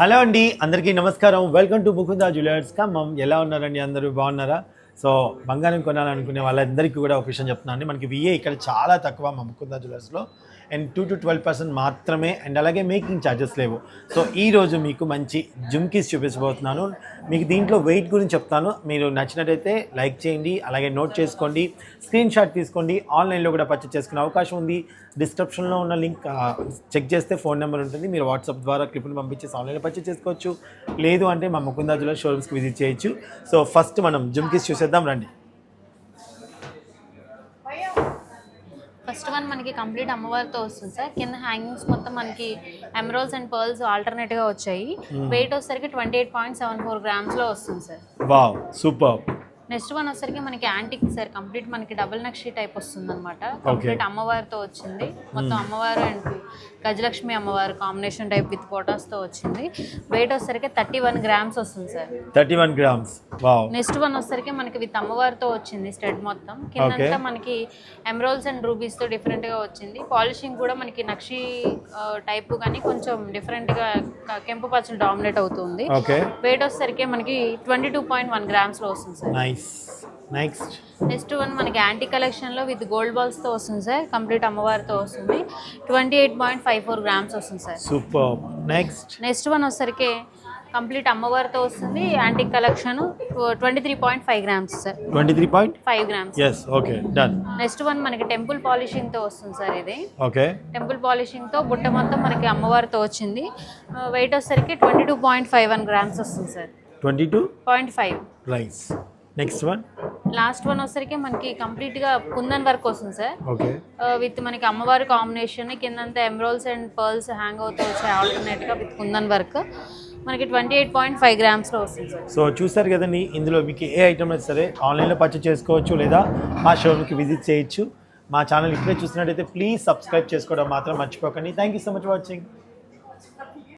Hello అండి అందరికీ నమస్కారం. Welcome to Mukunda jewellers. Khammam. ఎలా ఉన్నారండి అందరూ? బాగున్నారా? సో బంగారం కొనాలనుకునే వాళ్ళందరికీ కూడా ఒక విషయం చెప్తున్నాను మనకి విఏ ఇక్కడ చాలా తక్కువ మా Mukunda జ్యువెలర్స్లో and two to twelve percent మాత్రమే. అండ్ అలాగే మేకింగ్ ఛార్జెస్ లేవు. సో ఈ రోజు మీకు మంచి జుమ్కీస్ చూపించబోతున్నాను. మీకు దీంట్లో వెయిట్ గురించి చెప్తాను. మీరు నచ్చినట్టయితే లైక్ చేయండి. అలాగే నోట్ చేసుకోండి. స్క్రీన్ షాట్ తీసుకోండి. ఆన్లైన్లో కూడా పర్చేస్ చేసుకునే అవకాశం ఉంది. డిస్క్రిప్షన్లో ఉన్న లింక్ చెక్ చేస్తే ఫోన్ నెంబర్ ఉంటుంది. మీరు వాట్సాప్ ద్వారా క్లిప్ని పంపించేసి ఆన్లైన్లో పర్చేస్ చేసుకోవచ్చు. లేదు అంటే మా ముకుందా జ్యువెలర్ షోరూమ్స్కి విజిట్ చేయొచ్చు. సో ఫస్ట్ మనం జుమ్కీస్ చూసేద్దాం రండి. ఫస్ట్ వన్ మనకి కంప్లీట్ అమ్మవారితో వస్తుంది సార్. కింద హ్యాంగింగ్స్ మొత్తం మనకి ఎమరాల్స్ అండ్ పర్ల్స్ ఆల్టర్నేట్గా వచ్చాయి. వెయిట్ వచ్చేసరికి twenty eight point seven four గ్రామ్స్లో వస్తుంది sir. Wow super. Next one వచ్చేసరికి మనకి యాంటిక్ సార్ కంప్లీట్ మనకి డబుల్ నక్షి టైప్ వస్తుంది అనమాట కంప్లీట్ అమ్మవారితో వచ్చింది. మొత్తం అమ్మవారు అండ్ గజలక్ష్మి అమ్మవారు కాంబినేషన్ టైప్ విత్తో వచ్చింది. వెయిట్ వచ్చేసరికి థర్టీ వన్ గ్రామ్స్ వస్తుంది sir. Thirty one grams next one వచ్చేసరికి మనకి విత్ అమ్మవారితో వచ్చింది స్టెడ్ మొత్తం. కిందంతా మనకి ఎమరాల్స్ అండ్ రూబీస్తో డిఫరెంట్గా వచ్చింది. పాలిషింగ్ కూడా మనకి నక్షి టైప్ కానీ కొంచెం డిఫరెంట్గా కెంపు పచ్చలు డామినేట్ అవుతుంది. వెయిట్ వచ్చేసరికి మనకి ట్వంటీ టూ పాయింట్ వన్ గ్రామ్స్లో వస్తుంది sir. Nice next next one మనకి యాంటీ కలెక్షన్లో విత్ గోల్డ్ బాల్స్తో వస్తుంది సార్. కంప్లీట్ అమ్మవారితో వస్తుంది. Twenty eight point five four grams వస్తుంది sir. Super next next one వచ్చేసరికి కంప్లీట్ అమ్మవారితో వస్తుంది. Antique collection twenty three point five grams sir. Twenty three point five grams yes okay done next one మనకి temple పాలిషింగ్తో వస్తుంది sir ఇది. Okay temple పాలిషింగ్తో బుట్ట మొత్తం మనకి అమ్మవారితో వచ్చింది. వెయిట్ వచ్చేసరికి twenty two point five one grams వస్తుంది sir. Twenty two point five rice next one last one వచ్చేసరికి మనకి కంప్లీట్గా కుందన్ వర్క్ వస్తుంది సార్. ఓకే విత్ మనకి అమ్మవారి కాంబినేషన్ కిందంతా ఎమరాల్స్ అండ్ పర్ల్స్ హ్యాంగ్ అవుతూ వచ్చాయి ఆల్టర్నేట్గా విత్ కుందన్ వర్క్. మనకి ట్వంటీ ఎయిట్ పాయింట్ ఫైవ్ గ్రామ్స్లో వస్తుంది సార్. సో చూస్తారు కదండి ఇందులో మీకు ఏ ఐటమ్ అయితే సరే ఆన్లైన్లో పర్చేస్ చేసుకోవచ్చు లేదా మా షోరూమ్కి విజిట్ చేయొచ్చు. మా ఛానల్ ఇప్పుడే చూసినట్టయితే ప్లీజ్ సబ్స్క్రైబ్ చేసుకోవడం మాత్రం మర్చిపోకండి. Thank you so much watching